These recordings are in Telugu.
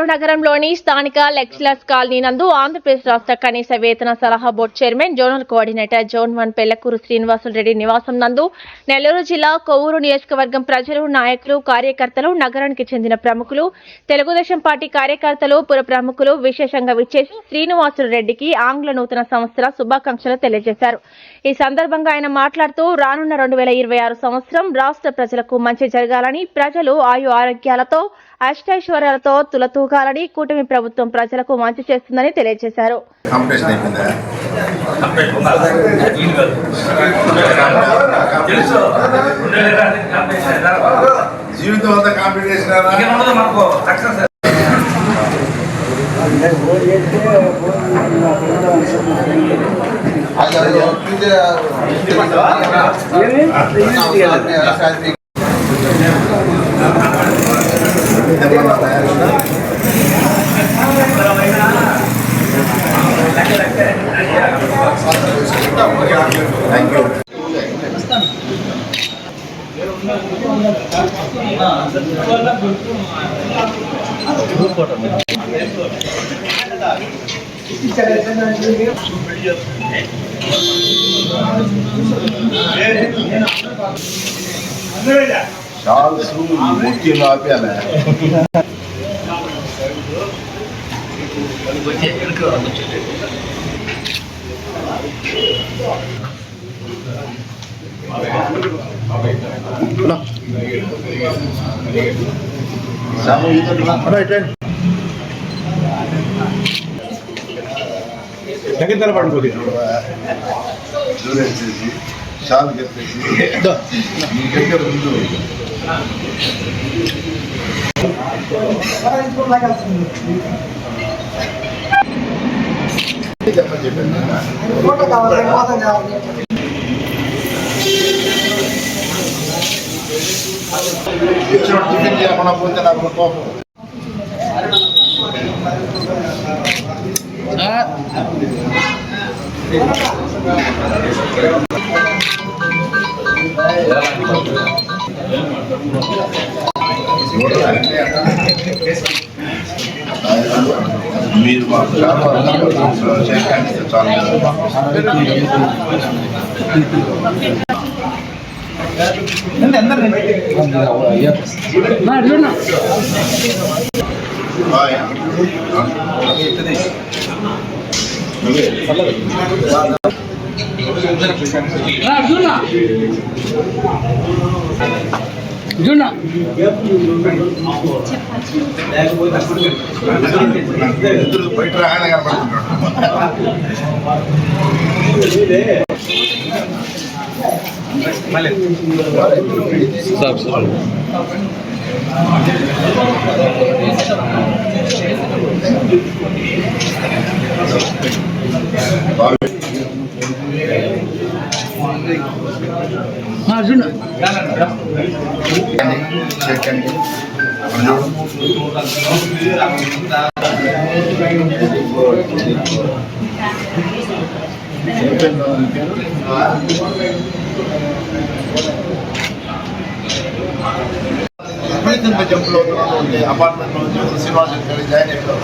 నెల్లూరు నగరంలోని స్థానిక లెక్స్లర్స్ కాలనీ నందు ఆంధ్రప్రదేశ్ రాష్ట్ర కనీస వేతన సలహా board chairman zonal coordinator zone one Pellakuru Srinivasulu Reddy నివాసం నందు నెల్లూరు జిల్లా కొవ్వూరు నియోజకవర్గం ప్రజలు నాయకులు కార్యకర్తలు నగరానికి చెందిన ప్రముఖులు తెలుగుదేశం పార్టీ కార్యకర్తలు పుర ప్రముఖులు విశేషంగా విచ్చేసి శ్రీనివాసులరెడ్డికి ఆంగ్ల నూతన సంవత్సర శుభాకాంక్షలు తెలియజేశారు. ఈ సందర్భంగా ఆయన మాట్లాడుతూ రానున్న రెండు వేల ఇరవై ఆరు సంవత్సరం రాష్ట్ర ప్రజలకు మంచి జరగాలని ప్రజలు ఆయు ఆరోగ్యాలతో అష్టైశ్వర్యాలతో తులతూగాలని కూటమి ప్రభుత్వం ప్రజలకు మంచి చేస్తుందని తెలియజేశారు. జీవితం అంతా కాంపిటీషన్ ఉండదు మనకు సక్సెస్ థ్యాంక్ యూ షాల్స్ ముఖ్యంగా ఆపేయాలి సాము ఇదండి దగ్గర పడుతుంది దూరేసేసి షాల్ కట్టేసి నీకంటే ముందు చెప్పండి చెప్పండి ఇచ్చిన టిఫిన్ చేయకుండా పోతే నాకు కోపం మీరు మాకు చాలా చేయడానికి చాలా బాయ్ ఇద్దరు బయట రాగానే కనపడుతున్నాడు చెక్కండి విపరీతంగా జంపులు అవుతున్నాడు అపార్ట్మెంట్లో శ్రీనివాస్ గారి జాయిన్ అయిపోయారు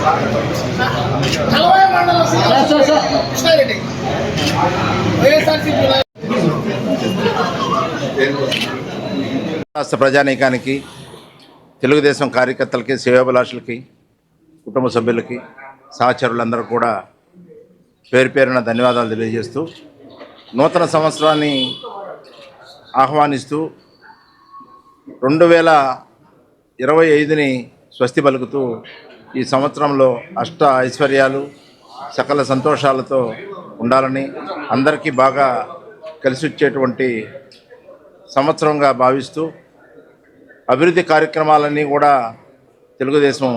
రాష్ట్ర ప్రజానీకానికి తెలుగుదేశం కార్యకర్తలకి సేవాభిలాషులకి కుటుంబ సభ్యులకి సహచరులందరూ కూడా పేరు పేరున ధన్యవాదాలు తెలియజేస్తూ నూతన సంవత్సరాన్ని ఆహ్వానిస్తూ రెండు వేల ఇరవై ఐదుని స్వస్తి పలుకుతూ ఈ సంవత్సరంలో అష్ట ఐశ్వర్యాలు సకల సంతోషాలతో ఉండాలని అందరికీ బాగా కలిసి వచ్చేటువంటి సంవత్సరంగా భావిస్తూ అభివృద్ధి కార్యక్రమాలన్నీ కూడా తెలుగుదేశం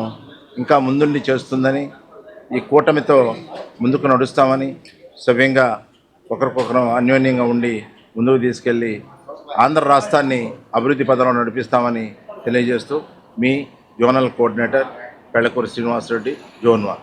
ఇంకా ముందుండి చేస్తుందని ఈ కూటమితో ముందుకు నడుస్తామని సవ్యంగా ఒకరికొకరు అన్యోన్యంగా ఉండి ముందుకు తీసుకెళ్ళి ఆంధ్ర రాష్ట్రాన్ని అభివృద్ధి పదంలో నడిపిస్తామని తెలియజేస్తూ మీ జోనల్ కోఆర్డినేటర్ పెళ్ళకూరి శ్రీనివాసరెడ్డి జోన్వా